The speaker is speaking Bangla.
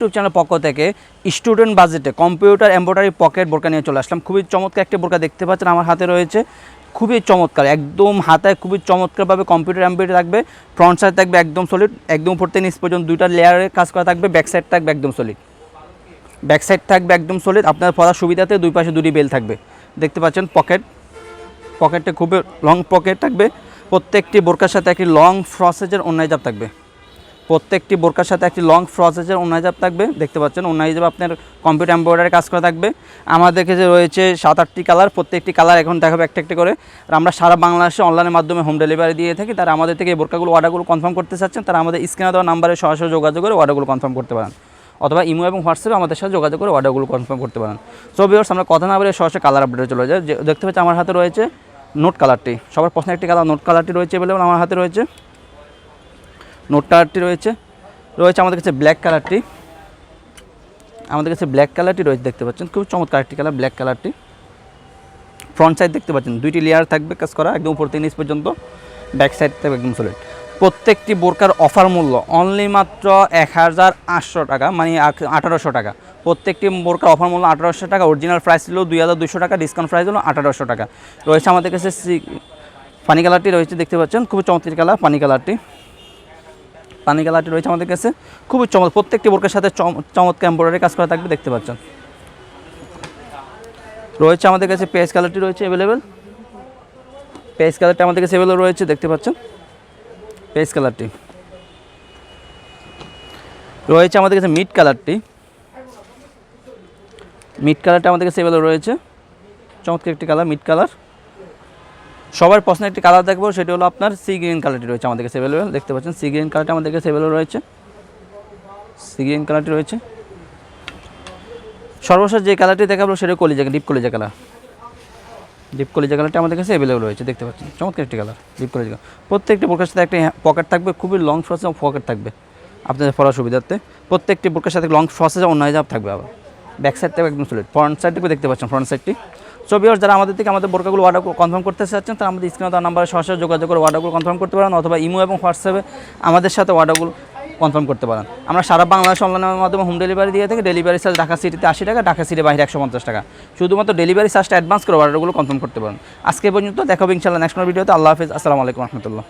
ইউটিউব চ্যানেল পক্ষ থেকে স্টুডেন্ট বাজেটে কম্পিউটার এম্ব্রয়ডারি পকেট বোরকা নিয়ে চলে আসলাম। খুবই চমৎকার একটা বোরকা দেখতে পাচ্ছেন আমার হাতে রয়েছে। খুবই চমৎকার, একদম হাতায় খুবই চমৎকারভাবে কম্পিউটার এম্ব্রয়ডারি থাকবে, ফ্রন্ট সাইড থাকবে একদম সলিড একদম থেকে নিচ পর্যন্ত দুইটা লেয়ারে কাজ করা থাকবে ব্যাক সাইড থাকবে একদম সলিড ব্যাক সাইড থাকবে একদম সলিড আপনার পড়ার সুবিধাতে দুই পাশে দুটি বেল থাকবে। দেখতে পাচ্ছেন পকেট পকেটটা খুবই লং পকেট থাকবে। প্রত্যেকটি বোরকার সাথে একটি লং ফ্রসেজের অন্যায় জাপ থাকবে। প্রত্যেকটি বোরকার সাথে একটি লং ফ্রসেজের অন্যায় জাপ থাকবে। দেখতে পাচ্ছেন জাপ আপনার কম্পিউটার এম্ব্রয়ডারি কাজ করা থাকবে। আমাদের যে রয়েছে সাত আটটি কালার প্রত্যেকটি কালার এখন দেখাবো একটা একটা করে। আর আমরা সারা বাংলাদেশে অনলাইনের মাধ্যমে হোম ডেলিভারি দিয়ে থাকি। তারা আমাদের থেকে এই বোরকাগুলো অর্ডারগুলো কনফার্ম করতে চাচ্ছেন, তারা আমাদের স্ক্রিনে দেওয়া নাম্বারে সরাসরি যোগাযোগ করে অর্ডারগুলো কনফার্ম করতে পারেন। অথবা ইমো এবং হোয়াটসঅ্যাপে আমাদের সাথে যোগাযোগ করে অর্ডারগুলো কনফার্ম করতে পারেন। সো বিয়ার্স আমরা কথা না বলে সরাসরি কালার আপডেটে চলে যায় যে, দেখতে পাচ্ছি আমার হাতে রয়েছে নোট কালারটি সবার পছন্দের একটি কালার নোট কালারটি রয়েছে অ্যাভেলেবল আমার হাতে রয়েছে। নোট কালারটি রয়েছে। রয়েছে আমাদের কাছে ব্ল্যাক কালারটি আমাদের কাছে ব্ল্যাক কালারটি রয়েছে, দেখতে পাচ্ছেন? খুব চমৎকার একটি কালার ব্ল্যাক কালারটি ফ্রন্ট সাইড দেখতে পাচ্ছেন, দুইটি লেয়ার থাকবে কাজ করা, একদম উপর নিচ পর্যন্ত ব্যাক সাইড থাকবে একদম সলিড প্রত্যেকটি বোরকার অফার মূল্য অনলি মাত্র এক হাজার আটশো টাকা মানে আঠারোশো টাকা। প্রত্যেকটি বোরকার অফার মূল্য আঠারোশো টাকা অরিজিনাল প্রাইস ছিল দুই হাজার দুশো টাকা ডিসকাউন্ট প্রাইস হলো আঠারোশো টাকা। রয়েছে আমাদের কাছে পানি কালারটি রয়েছে, দেখতে পাচ্ছেন? খুবই চমৎকার কালার পানি কালারটি পানি কালারটি রয়েছে আমাদের কাছে। খুবই চমৎকার প্রত্যেকটি বোরকার সাথে চম- চমৎকার এম্ব্রয়ডারি কাজ করা থাকবে, দেখতে পাচ্ছেন। রয়েছে আমাদের কাছে পেঁয়াজ কালারটি রয়েছে অ্যাভেলেবেল পেঁয়াজ কালারটি আমাদের কাছে অ্যাভেলেবল রয়েছে, দেখতে পাচ্ছেন। পেস কালারটি। রয়েছে আমাদের কাছে মিট কালারটি। মিট কালারটা আমাদের কাছে অ্যাভেলেবল রয়েছে। চমৎকার একটি কালার, মিট কালার। সবার পছন্দের একটি কালার দেখব, সেটি হলো আপনার সি গ্রিন কালারটি রয়েছে আমাদের কাছে অ্যাভেলেবল দেখতে পাচ্ছেন সি গ্রিন কালারটা আমাদের কাছে অ্যাভেলেবল রয়েছে। সি গ্রিন কালারটি রয়েছে। সর্বশেষ যে কালারটি দেখাবো, সেটা কলিজা ডিপ কলিজা কালার ডিপ কলিজা কালারটা আমাদের কাছে অ্যাভেলেবল রয়েছে, দেখতে পাচ্ছেন। চমৎকার একটি কালার ডিপ কলিজা কালার প্রত্যেকটি বোরকার সাথে একটা পকেট থাকবে, খুবই লং ফ্রসেস পকেট থাকবে। আপনাদের পড়ার সুবিধার্থে। প্রত্যেকটি বোরকার সাথে লং ফ্রসেস অন্য থাকবে আবার। ব্যাক সাইড থেকে একদম সলিড ফ্রন্ট সাইড থেকে দেখতে পাচ্ছেন ফ্রন্ট সাইডটি সো বিয়ার্স যারা আমাদের থেকে আমাদের বোরকাগুলো অর্ডার কনফার্ম করতে চাচ্ছেন, তারা আমাদের স্ক্রিনে তার নাম্বারে সরাসরি যোগাযোগ করে অর্ডারগুলো কনফার্ম করতে পারেন অথবা ইমো এবং হোয়াটসঅ্যাপে আমাদের সাথে অর্ডারগুলো কনফার্ম করতে পারেন। আমরা সারা বাংলাদেশ অনলাইনের মাধ্যমে হোম ডেলিভারি দিয়ে থাকি। ডেলিভারি চার্জ ঢাকা সিটিতে আশি টাকা, ঢাকা সিটি বাইরে একশো পঞ্চাশ টাকা। শুধুমাত্র ডেলিভারি চার্জটা অ্যাডভান্স করে অর্ডারগুলো কনফার্ম করতে পারেন। আজকে পর্যন্ত দেখাবো ইনশাল্লাহ নেক্সট ভিডিওতে আল্লাহ হাফিজ। আসসালামু আলাইকুম রহমতুল্লাহ।